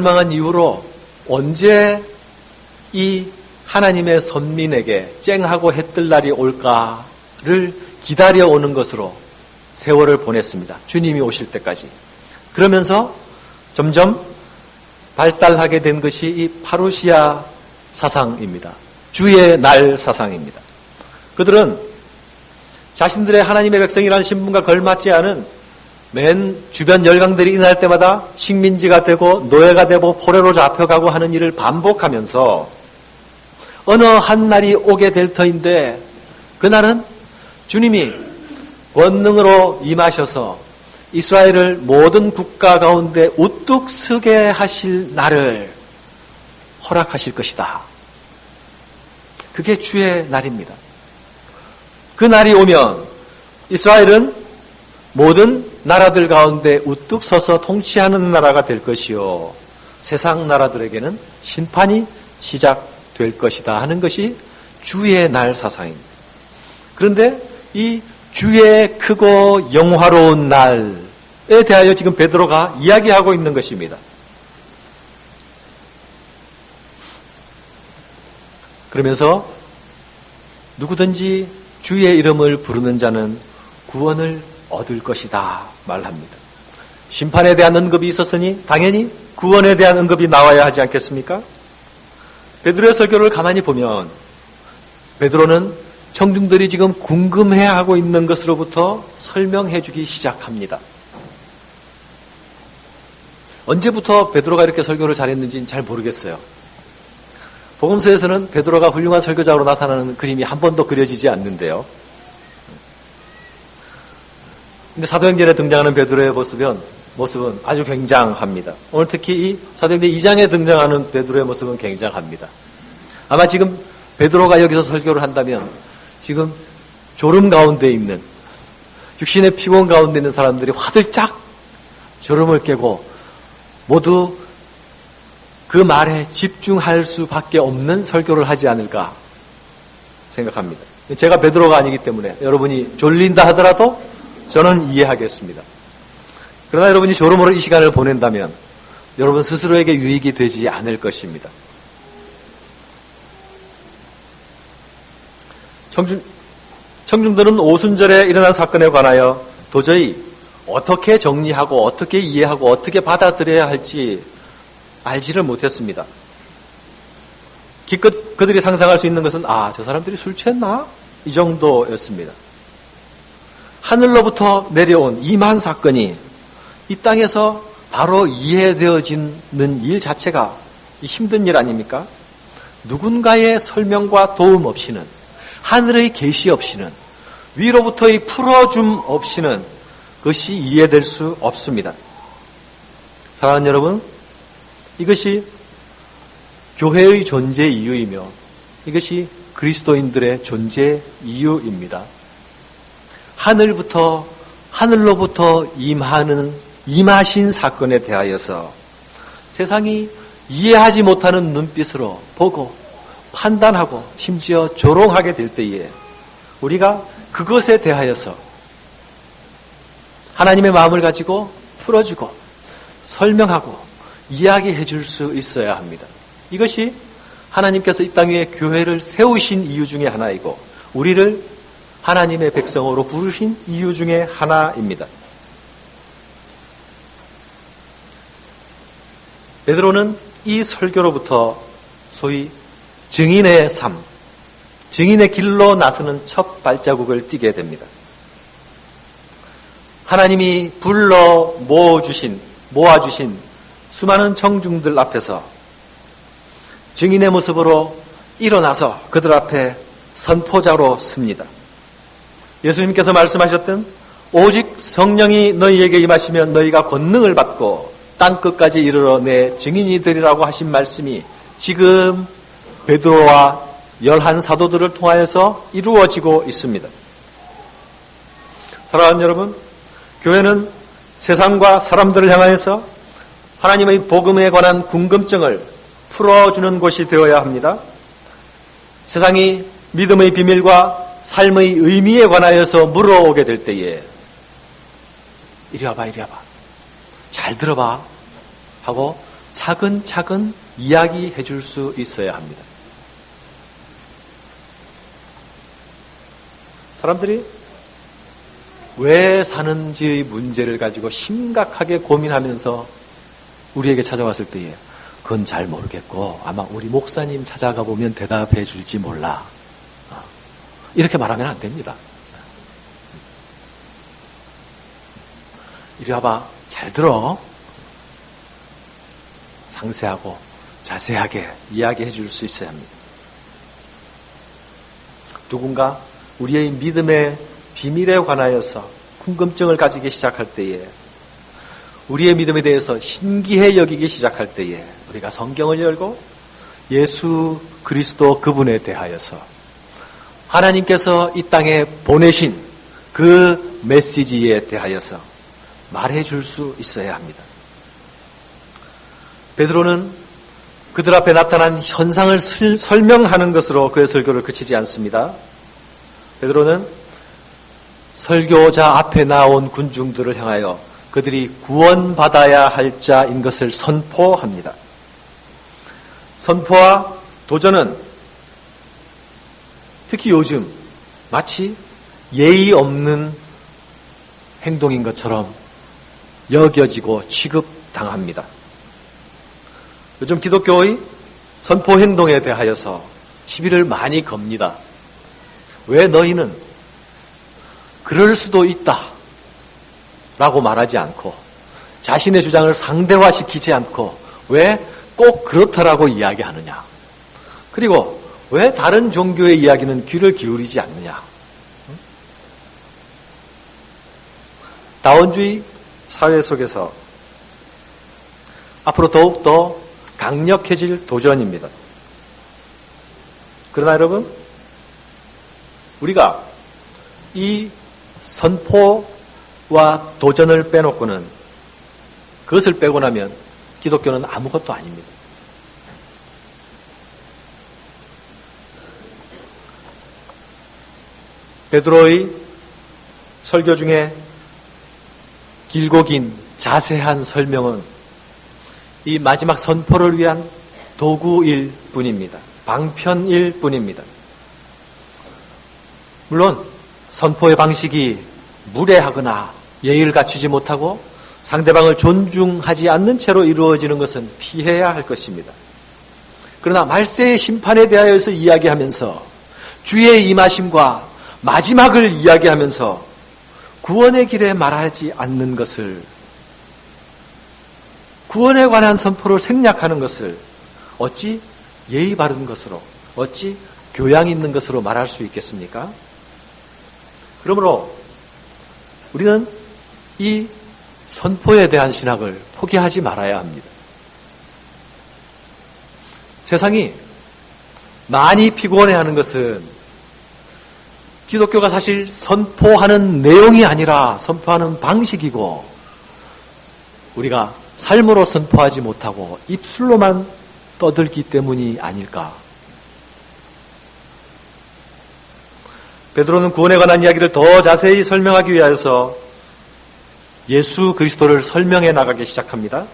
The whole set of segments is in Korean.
멸망한 이후로 언제 이 하나님의 선민에게 쨍하고 해뜰 날이 올까를 기다려 오는 것으로 세월을 보냈습니다. 주님이 오실 때까지. 그러면서 점점 발달하게 된 것이 이 파루시아 사상입니다. 주의 날 사상입니다. 그들은 자신들의 하나님의 백성이라는 신분과 걸맞지 않은 맨 주변 열강들이 일어날 때마다 식민지가 되고 노예가 되고 포로로 잡혀가고 하는 일을 반복하면서 어느 한 날이 오게 될 터인데 그날은 주님이 권능으로 임하셔서 이스라엘을 모든 국가 가운데 우뚝 서게 하실 날을 허락하실 것이다. 그게 주의 날입니다. 그 날이 오면 이스라엘은 모든 나라들 가운데 우뚝 서서 통치하는 나라가 될 것이요. 세상 나라들에게는 심판이 시작될 것이다 하는 것이 주의 날 사상입니다. 그런데 이 주의 크고 영화로운 날에 대하여 지금 베드로가 이야기하고 있는 것입니다. 그러면서 누구든지 주의 이름을 부르는 자는 구원을 얻을 것이다 말합니다. 심판에 대한 언급이 있었으니 당연히 구원에 대한 언급이 나와야 하지 않겠습니까? 베드로의 설교를 가만히 보면 베드로는 청중들이 지금 궁금해하고 있는 것으로부터 설명해 주기 시작합니다. 언제부터 베드로가 이렇게 설교를 잘했는지는 잘 모르겠어요. 복음서에서는 베드로가 훌륭한 설교자로 나타나는 그림이 한 번도 그려지지 않는데요. 근데 사도행전에 등장하는 베드로의 모습은 모습은 아주 굉장합니다. 오늘 특히 이 사도행전 2장에 등장하는 베드로의 모습은 굉장합니다. 아마 지금 베드로가 여기서 설교를 한다면 지금 졸음 가운데 있는 육신의 피곤 가운데 있는 사람들이 화들짝 졸음을 깨고 모두 그 말에 집중할 수밖에 없는 설교를 하지 않을까 생각합니다. 제가 베드로가 아니기 때문에 여러분이 졸린다 하더라도 저는 이해하겠습니다. 그러나 여러분이 졸음으로 이 시간을 보낸다면 여러분 스스로에게 유익이 되지 않을 것입니다. 청중, 청중들은 오순절에 일어난 사건에 관하여 도저히 어떻게 정리하고 어떻게 이해하고 어떻게 받아들여야 할지 알지를 못했습니다. 기껏 그들이 상상할 수 있는 것은 아, 저 사람들이 술 취했나? 이 정도였습니다. 하늘로부터 내려온 이만 사건이 이 땅에서 바로 이해되어지는 일 자체가 힘든 일 아닙니까? 누군가의 설명과 도움 없이는 하늘의 계시 없이는 위로부터의 풀어줌 없이는 그것이 이해될 수 없습니다. 사랑하는 여러분, 이것이 교회의 존재 이유이며 이것이 그리스도인들의 존재 이유입니다. 하늘부터 하늘로부터 임하는 임하신 사건에 대하여서 세상이 이해하지 못하는 눈빛으로 보고 판단하고 심지어 조롱하게 될 때에 우리가 그것에 대하여서 하나님의 마음을 가지고 풀어주고 설명하고 이야기해 줄 수 있어야 합니다. 이것이 하나님께서 이 땅 위에 교회를 세우신 이유 중에 하나이고 우리를 하나님의 백성으로 부르신 이유 중에 하나입니다. 베드로는 이 설교로부터 소위 증인의 삶, 증인의 길로 나서는 첫 발자국을 띄게 됩니다. 하나님이 불러 모아주신, 모아주신 수많은 청중들 앞에서 증인의 모습으로 일어나서 그들 앞에 선포자로 씁니다. 예수님께서 말씀하셨던 오직 성령이 너희에게 임하시면 너희가 권능을 받고 땅 끝까지 이르러 내 증인이 되리라고 하신 말씀이 지금 베드로와 열한 사도들을 통하여서 이루어지고 있습니다. 사랑하는 여러분, 교회는 세상과 사람들을 향하여서 하나님의 복음에 관한 궁금증을 풀어주는 곳이 되어야 합니다. 세상이 믿음의 비밀과 삶의 의미에 관하여서 물어오게 될 때에 이리 와봐, 이리 와봐. 잘 들어봐. 하고 차근차근 이야기해 줄 수 있어야 합니다. 사람들이 왜 사는지의 문제를 가지고 심각하게 고민하면서 우리에게 찾아왔을 때에 그건 잘 모르겠고 아마 우리 목사님 찾아가 보면 대답해 줄지 몰라. 어. 이렇게 말하면 안 됩니다. 이리 와봐. 잘 들어. 상세하고 자세하게 이야기해 줄 수 있어야 합니다. 누군가 우리의 믿음의 비밀에 관하여서 궁금증을 가지기 시작할 때에 우리의 믿음에 대해서 신기해 여기기 시작할 때에 우리가 성경을 열고 예수 그리스도 그분에 대하여서 하나님께서 이 땅에 보내신 그 메시지에 대하여서 말해 줄 수 있어야 합니다. 베드로는 그들 앞에 나타난 현상을 설명하는 것으로 그의 설교를 그치지 않습니다. 베드로는 설교자 앞에 나온 군중들을 향하여 그들이 구원받아야 할 자인 것을 선포합니다. 선포와 도전은 특히 요즘 마치 예의 없는 행동인 것처럼 여겨지고 취급당합니다. 요즘 기독교의 선포 행동에 대하여서 시비를 많이 겁니다. 왜 너희는 그럴 수도 있다. 라고 말하지 않고 자신의 주장을 상대화시키지 않고 왜 꼭 그렇다라고 이야기하느냐. 그리고 왜 다른 종교의 이야기는 귀를 기울이지 않느냐. 다원주의 사회 속에서 앞으로 더욱더 강력해질 도전입니다. 그러나 여러분, 우리가 이 선포와 도전을 빼놓고는 그것을 빼고 나면 기독교는 아무것도 아닙니다. 베드로의 설교 중에 길고 긴 자세한 설명은 이 마지막 선포를 위한 도구일 뿐입니다. 방편일 뿐입니다. 물론 선포의 방식이 무례하거나 예의를 갖추지 못하고 상대방을 존중하지 않는 채로 이루어지는 것은 피해야 할 것입니다. 그러나 말세의 심판에 대하여서 이야기하면서 주의 임하심과 마지막을 이야기하면서 구원의 길에 말하지 않는 것을 구원에 관한 선포를 생략하는 것을 어찌 예의 바른 것으로 어찌 교양 있는 것으로 말할 수 있겠습니까? 그러므로 우리는 이 선포에 대한 신학을 포기하지 말아야 합니다. 세상이 많이 피곤해하는 것은 기독교가 사실 선포하는 내용이 아니라 선포하는 방식이고 우리가 삶으로 선포하지 못하고 입술로만 떠들기 때문이 아닐까. 베드로는 구원에 관한 이야기를 더 자세히 설명하기 위하여서 예수 그리스도를 설명해 나가기 시작합니다.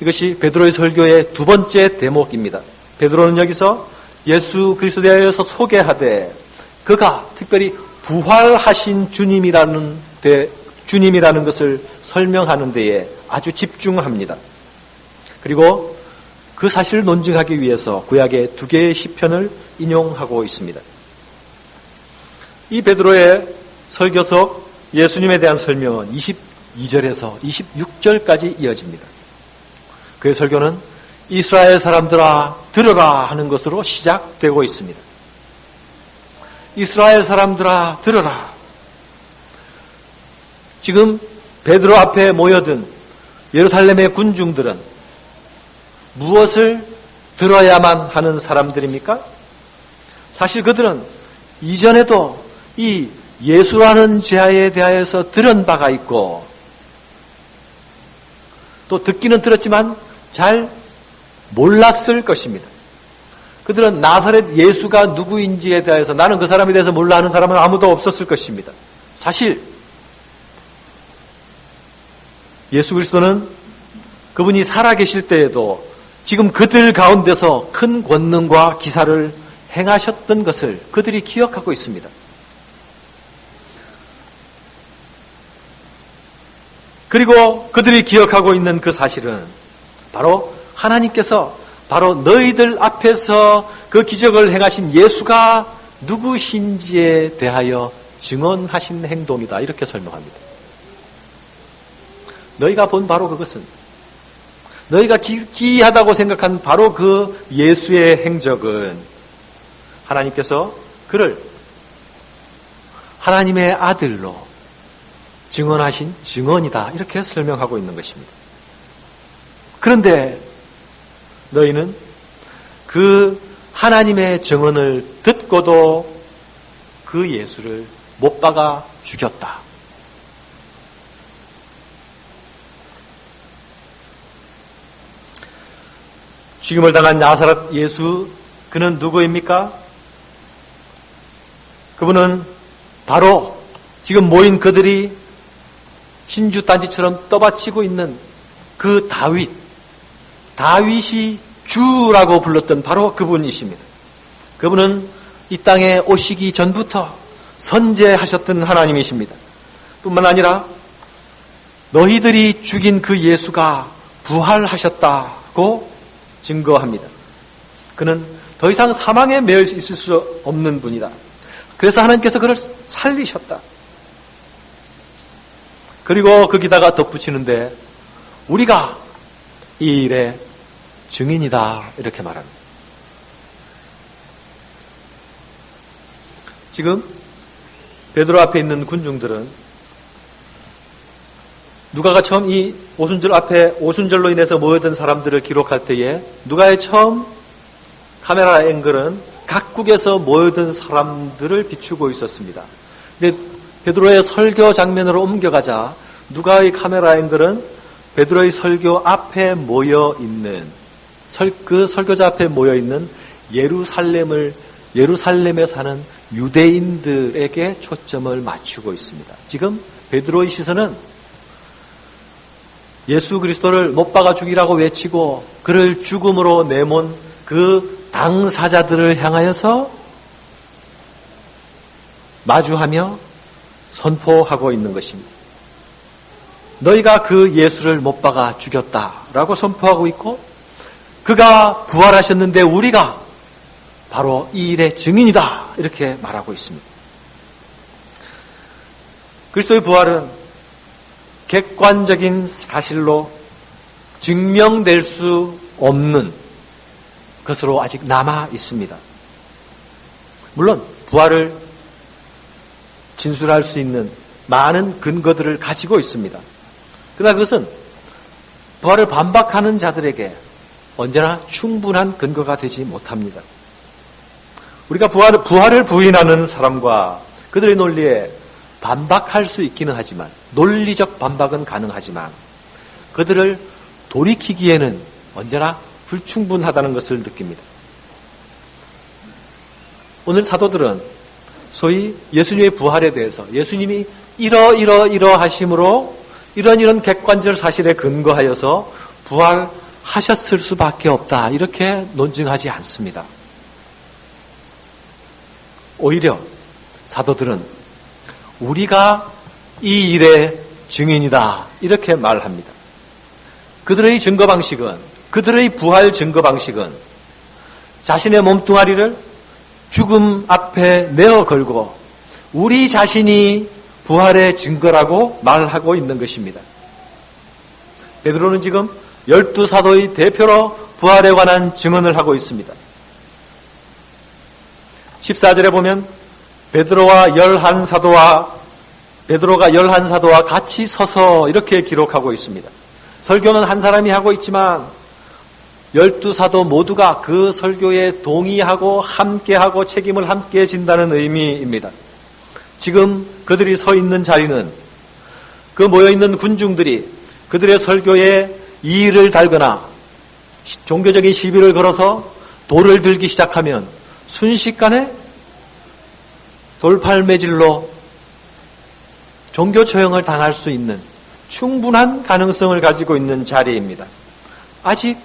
이것이 베드로의 설교의 두 번째 대목입니다. 베드로는 여기서 예수 그리스도에 대하여서 소개하되 그가 특별히 부활하신 주님이라는 데, 주님이라는 것을 설명하는 데에 아주 집중합니다. 그리고 그 사실을 논증하기 위해서 구약의 두 개의 시편을 인용하고 있습니다. 이 베드로의 설교서 예수님에 대한 설명은 22절에서 26절까지 이어집니다. 그의 설교는 이스라엘 사람들아 들어라 하는 것으로 시작되고 있습니다. 이스라엘 사람들아 들어라. 지금 베드로 앞에 모여든 예루살렘의 군중들은 무엇을 들어야만 하는 사람들입니까? 사실 그들은 이전에도 이 예수라는 죄에 대하여서 들은 바가 있고 또 듣기는 들었지만 잘 몰랐을 것입니다. 그들은 나사렛 예수가 누구인지에 대해서 나는 그 사람에 대해서 몰라 하는 사람은 아무도 없었을 것입니다. 사실 예수 그리스도는 그분이 살아계실 때에도 지금 그들 가운데서 큰 권능과 기사를 행하셨던 것을 그들이 기억하고 있습니다. 그리고 그들이 기억하고 있는 그 사실은 바로 하나님께서 바로 너희들 앞에서 그 기적을 행하신 예수가 누구신지에 대하여 증언하신 행동이다. 이렇게 설명합니다. 너희가 본 바로 그것은 너희가 기, 이하다고 생각한 바로 그 예수의 행적은 하나님께서 그를 하나님의 아들로 증언하신 증언이다. 이렇게 설명하고 있는 것입니다. 그런데 너희는 그 하나님의 증언을 듣고도 그 예수를 못 박아 죽였다. 죽임을 당한 나사렛 예수 그는 누구입니까? 그분은 바로 지금 모인 그들이 신주 단지처럼 떠받치고 있는 그 다윗, 다윗이 주라고 불렀던 바로 그분이십니다. 그분은 이 땅에 오시기 전부터 선제하셨던 하나님이십니다. 뿐만 아니라 너희들이 죽인 그 예수가 부활하셨다고 증거합니다. 그는 더 이상 사망에 매여 있을 수 없는 분이다. 그래서 하나님께서 그를 살리셨다. 그리고 거기다가 덧붙이는데 우리가 이 일의 증인이다 이렇게 말합니다. 지금 베드로 앞에 있는 군중들은 누가가 처음 이 오순절 앞에 오순절로 인해서 모여든 사람들을 기록할 때에 누가의 처음 카메라 앵글은 각국에서 모여든 사람들을 비추고 있었습니다. 근데 베드로의 설교 장면으로 옮겨가자 누가의 카메라 앵글은 베드로의 설교 앞에 모여 있는 그 설교자 앞에 모여 있는 예루살렘을 예루살렘에 사는 유대인들에게 초점을 맞추고 있습니다. 지금 베드로의 시선은 예수 그리스도를 못 박아 죽이라고 외치고 그를 죽음으로 내몬 그 당사자들을 향하여서 마주하며 선포하고 있는 것입니다. 너희가 그 예수를 못 박아 죽였다라고 선포하고 있고 그가 부활하셨는데 우리가 바로 이 일의 증인이다 이렇게 말하고 있습니다. 그리스도의 부활은 객관적인 사실로 증명될 수 없는 것으로 아직 남아 있습니다. 물론 부활을 진술할 수 있는 많은 근거들을 가지고 있습니다. 그러나 그것은 부활을 반박하는 자들에게 언제나 충분한 근거가 되지 못합니다. 우리가 부활을, 부활을 부인하는 사람과 그들의 논리에 반박할 수 있기는 하지만 논리적 반박은 가능하지만 그들을 돌이키기에는 언제나 불충분하다는 것을 느낍니다. 오늘 사도들은 소위 예수님의 부활에 대해서 예수님이 이러이러 이러 하심으로 이런 이런 객관적 사실에 근거하여서 부활 하셨을 수밖에 없다 이렇게 논증하지 않습니다. 오히려 사도들은 우리가 이 일의 증인이다. 이렇게 말합니다. 그들의 증거 방식은, 그들의 부활 증거 방식은 자신의 몸뚱아리를 죽음 앞에 내어 걸고 우리 자신이 부활의 증거라고 말하고 있는 것입니다. 베드로는 지금 열두 사도의 대표로 부활에 관한 증언을 하고 있습니다. 14절에 보면 베드로와 열한 사도와 베드로가 열한 사도와 같이 서서 이렇게 기록하고 있습니다. 설교는 한 사람이 하고 있지만 열두 사도 모두가 그 설교에 동의하고 함께하고 책임을 함께 진다는 의미입니다. 지금 그들이 서 있는 자리는 그 모여 있는 군중들이 그들의 설교에 이의를 달거나 종교적인 시비를 걸어서 돌을 들기 시작하면 순식간에 돌팔매질로 종교 처형을 당할 수 있는 충분한 가능성을 가지고 있는 자리입니다. 아직